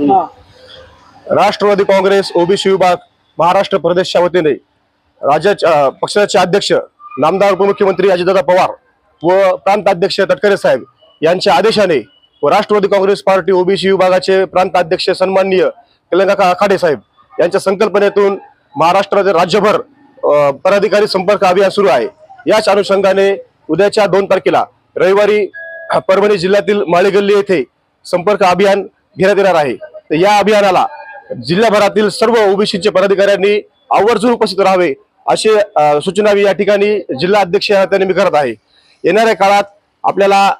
Rashtrawadi Congress OBC विभाग महाराष्ट्र प्रदेशच्या वतीने राज्याच्या पक्षाचे अध्यक्ष नामदार उपमुख्यमंत्री अजितदादा पवार व प्रांत अध्यक्ष तटकरे साहेब यांच्या आदेशाने व राष्ट्रवादी काँग्रेस पार्टी ओबीसी विभागाचे प्रांत अध्यक्ष सन्माननीय कलंकाका आखाडे साहेब यांच्या संकल्पनेतून महाराष्ट्राचे राज्यभर पदाधिकारी संपर्क अभियान सुरू आहे याच अनुषंगाने उद्याच्या दोन तारखेला रविवारी परभणी जिल्ह्यातील माळेगल्ली येथे संपर्क अभियान घेण्यात येणार आहे तर या अभियानाला जिल्हाभरातील सर्व ओबीसीचे पदाधिकाऱ्यांनी आवर्जून उपस्थित राहावे असे सूचना मी या ठिकाणी जिल्हा अध्यक्ष या नात्याने मी करत आहे. येणाऱ्या काळात आपल्याला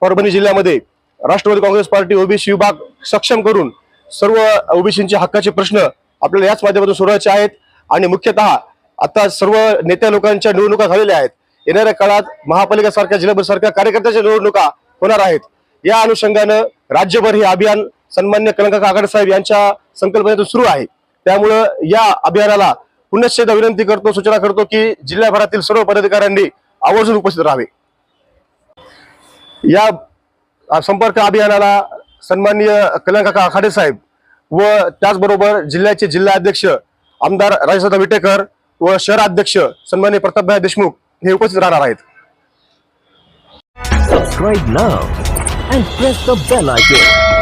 परभणी जिल्ह्यामध्ये राष्ट्रवादी काँग्रेस पार्टी ओबीसी विभाग सक्षम करून सर्व ओबीसींचे हक्काचे प्रश्न आपल्याला याच माध्यमातून सोडवायचे आहेत आणि मुख्यतः आता सर्व नेत्या लोकांच्या निवडणुका झालेल्या आहेत. येणाऱ्या काळात महापालिका सारख्या जिल्हा सारख्या कार्यकर्त्याच्या निवडणुका होणार आहेत. या अनुषंगानं राज्यभर हे अभियान सन्मान्य कलंका काकडे साहेब यांच्या संकल्पनेतून सुरू आहे. त्यामुळं या अभियानाला पुनश्च विनंती करतो सूचना करतो की जिल्ह्याभरातील सर्व पदाधिकाऱ्यांनी आवर्जून उपस्थित राहावे. या संपर्क अभियानाला सन्माननीय कलंकाका आखाडे साहेब व त्याचबरोबर जिल्ह्याचे जिल्हा अध्यक्ष आमदार राजसादा विटेकर व शहर अध्यक्ष सन्माननीय प्रतापभाई देशमुख हे उपस्थित राहणार आहेत. Subscribe now and press the bell icon